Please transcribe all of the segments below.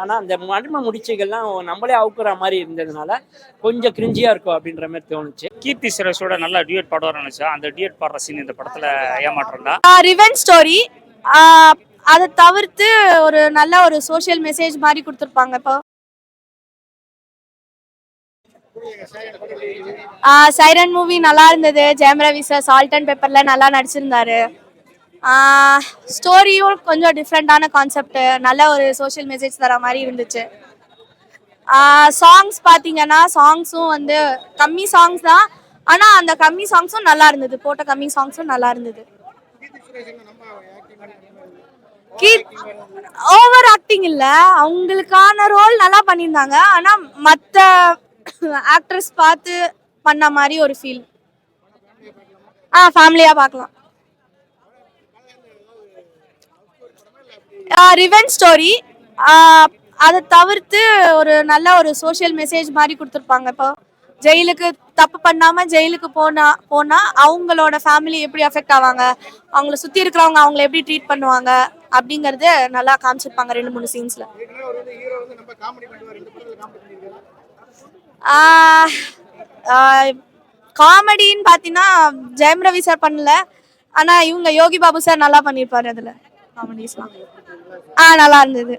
ஆனால் அந்த அடிமை முடிச்சுகள்லாம் நம்மளே அவுக்குற மாதிரி இருந்ததுனால கொஞ்சம் கிரிஞ்சியாக இருக்கும் அப்படின்ற மாதிரி தோணுச்சு. கீர்த்தி சுரேஷோட நல்லா டியூட் பாடுவார்னு நினைச்சா அந்த டியூட் பாடுற சீன் இந்த படத்துல ஏமாற்றம் தான் ரிவென் ஸ்டோரி அதை தவிர்த்து ஒரு நல்ல ஒரு சோஷியல் மெசேஜ் மாதிரி கொடுத்துருப்பாங்க இப்போ. சைரன் மூவி நல்லா இருந்தது. Jayam Ravi sir salt and பெப்பர்ல நல்லா நடிச்சிருந்தாரு. ஸ்டோரியும் கொஞ்சம் டிஃப்ரெண்ட்டான கான்செப்ட் நல்ல ஒரு சோஷியல் மெசேஜ் தர மாதிரி இருந்துச்சு. சாங்ஸ் பார்த்தீங்கன்னா சாங்ஸும் வந்து கம்மி சாங்ஸ் தான். ஆனால் அந்த கம்மி சாங்ஸும் நல்லா இருந்தது. போட்ட கம்மி சாங்ஸும் நல்லா இருந்தது. கீத் ஓவர் ஆக்டிங் இல்லை. அவங்களுக்கான ரோல் நல்லா பண்ணியிருந்தாங்க. ஆனால் மற்ற ஆக்ட்ரஸ் பார்த்து பண்ண மாதிரி ஒரு ஃபீல் ஆ ஃபேமிலியாக பார்க்கலாம். ரிவென் ஸ்டோரி அதை தவிர்த்து ஒரு நல்ல ஒரு சோஷியல் மெசேஜ் மாதிரி கொடுத்துருப்பாங்க. இப்போ ஜெயிலுக்கு தப்பு பண்ணாம ஜெயிலுக்கு போனா போனா அவங்களோட ஃபேமிலி எப்படி அஃபெக்ட் ஆவாங்க? அவங்கள சுத்தி இருக்கிறவங்க அவங்கள எப்படி ட்ரீட் பண்ணுவாங்க? அப்படிங்கறது நல்லா காமிச்சிருப்பாங்க ரெண்டு மூணு சீன்ஸ்ல காமெடின்னு பார்த்தீங்கன்னா ஜெயம் ரவி சார் பண்ணல. ஆனா இவங்க யோகி பாபு சார் நல்லா பண்ணியிருப்பாரு அதுல. காமெடிஸ்லாம் ஆ நல்லா இருந்தது.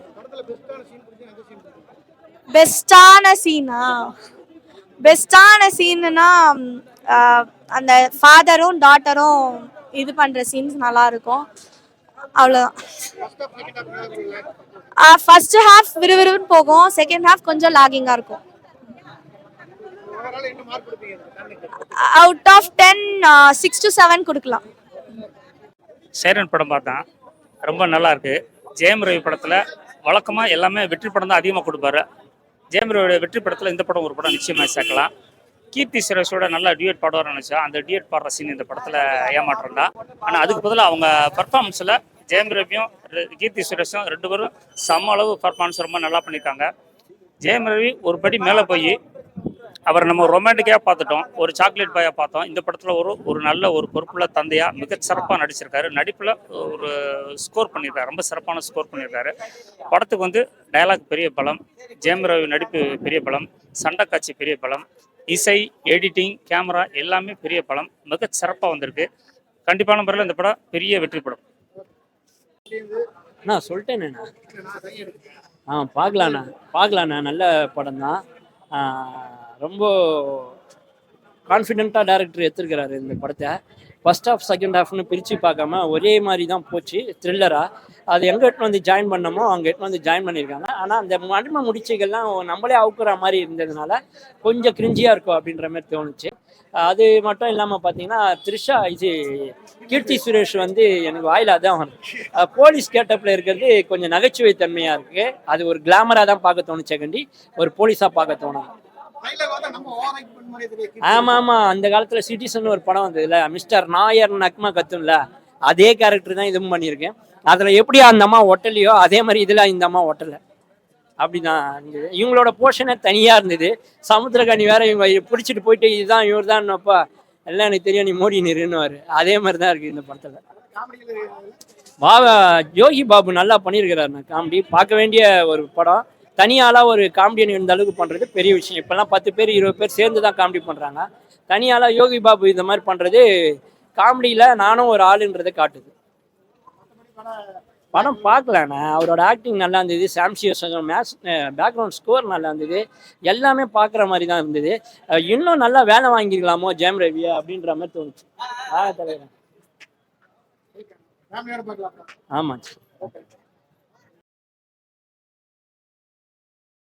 பெஸ்டான சீனா? பெஸ்டான சீனுனா அந்த ஃபாதரும் டாட்டரும் இது பண்ற சீன்ஸ் நல்லா இருக்கும். அவ்வளோதான் ஃபர்ஸ்ட் ஹாஃப் விறுவிறுன்னு போகும். செகண்ட் ஹாஃப் கொஞ்சம் லாகிங்காக இருக்கும். Out of ten six to seven கொடுக்கலாம். சேரன் படம் பார்த்தேன். ரொம்ப நல்லா இருக்கு ஜெயம் ரவி படத்துல வழக்கமா எல்லாமே வெற்றி படம் தான் அதிகமாக கொடுப்பாரு. ஜெயம் ரவியோட வெற்றி படத்துல இந்த படம் ஒரு படம் நிச்சயமாக சேர்க்கலாம். கீர்த்தி சுரேஷோட நல்லா டியூட் பாடுவார்னு நினச்சா அந்த டியூட் பாடுற சீன் இந்த படத்துல ஏமாற்றம் தான் ஆனால் அதுக்கு பதிலாக அவங்க பர்ஃபார்மன்ஸில் ஜெயம் ரவியும் ரெ- கீர்த்தி சுரேஷும் ரெண்டு பேரும் சம அளவு பர்ஃபார்மன்ஸ் ரொம்ப நல்லா பண்ணியிருக்காங்க ஜெயம் ரவி ஒரு படி மேலே போய் அவர் நம்ம ரொமான்டிக்காக பார்த்துட்டோம். ஒரு சாக்லேட் பாயாக பார்த்தோம். இந்த படத்தில் ஒரு ஒரு நல்ல ஒரு பொறுப்புள்ள தந்தையாக மிக சிறப்பாக நடிச்சிருக்காரு. நடிப்பில் ஒரு ஸ்கோர் பண்ணியிருக்காரு. ரொம்ப சிறப்பான ஸ்கோர் பண்ணியிருக்காரு. படத்துக்கு வந்து டயலாக் பெரிய பலம் ஜெயம் ரவி நடிப்பு பெரிய பலம் சண்டை காட்சி பெரிய பலம் இசை எடிட்டிங் கேமரா எல்லாமே பெரிய பலம் மிக சிறப்பாக வந்திருக்கு. கண்டிப்பான முறையில் இந்த படம் பெரிய வெற்றி படம். அண்ணா சொல்லிட்டேனேண்ணா ஆ பார்க்கலாண்ணா பார்க்கலாண்ணா நல்ல படம் தான் ரொம்ப கான்ஃபிடென்ட்டாக டேரக்டர் எடுத்துருக்கிறாரு இந்த படத்தை. ஃபர்ஸ்ட் ஹாஃப் செகண்ட் ஹாஃப்னு பிரித்து பார்க்காம ஒரே மாதிரி தான் போச்சு. த்ரில்லராக அது எங்கே எட்டுன்னு வந்து ஜாயின் பண்ணமோ அங்கே எட்டுன்னு வந்து ஜாயின் பண்ணியிருக்காங்க. ஆனால் அந்த அடிமை முடிச்சுகள்லாம் நம்மளே அவுக்குற மாதிரி இருந்ததுனால கொஞ்சம் கிரிஞ்சியாக இருக்கும் அப்படின்ற மாதிரி தோணுச்சு. அது மட்டும் இல்லாமல் பார்த்தீங்கன்னா த்ரிஷா இது கீர்த்தி சுரேஷ் வந்து எனக்கு வாயில் அதான் போலீஸ் கேட்டப்பில் இருக்கிறது கொஞ்சம் நகைச்சுவை தன்மையாக இருக்குது அது ஒரு கிளாமராக தான் பார்க்க தோணுச்சே கண்டி. ஒரு போலீஸாக பார்க்க தோணும் ஆமா ஆமா. அந்த காலத்துல சிட்டிசன் ஒரு படம் வந்ததுல மிஸ்டர் நாயர் நக்மா கத்தும்ல அதே கேரக்டர் தான் இதுவும் பண்ணியிருக்கேன். அதுல எப்படி அந்த அம்மா ஒட்டலையோ அதே மாதிரி இதுல இந்த அம்மா ஒட்டல. அப்படிதான் இருந்தது. இவங்களோட போர்ஷனே தனியா இருந்தது. சமுத்திரகனி வேற இவங்க பிடிச்சிட்டு போயிட்டு இதுதான் இவர் தான் எல்லாம் எனக்கு தெரியும் நீ மோடி நிறுன்னுவாரு அதே மாதிரி தான் இருக்கு இந்த படத்துல. பாபா யோகி பாபு நல்லா பண்ணியிருக்கிறாரு காமெடி. பார்க்க வேண்டிய ஒரு படம். தனியாளா ஒரு காமெடியன் இந்த அளவுக்கு பண்றது பெரிய விஷயம். இப்பெல்லாம் பத்து பேர் இருபது பேர் சேர்ந்து தான் காமெடி பண்றாங்க. தனியாளா யோகி பாபு இந்த மாதிரி பண்றது காமெடியில நானும் ஒரு ஆளுன்றதை காட்டுது. படம் பார்க்கலண்ணே. அவரோட ஆக்டிங் நல்லா இருந்தது. சாம்சியஸ் மேட்ச் பேக்ரவுண்ட் ஸ்கோர் நல்லா இருந்தது. எல்லாமே பார்க்குற மாதிரி தான் இருந்தது. இன்னும் நல்லா வேலை வாங்கிருக்கலாமோ ஜெயம் ரவியா அப்படின்ற மாதிரி தோணுச்சு. ஆ தலைவர். ஆமாம்.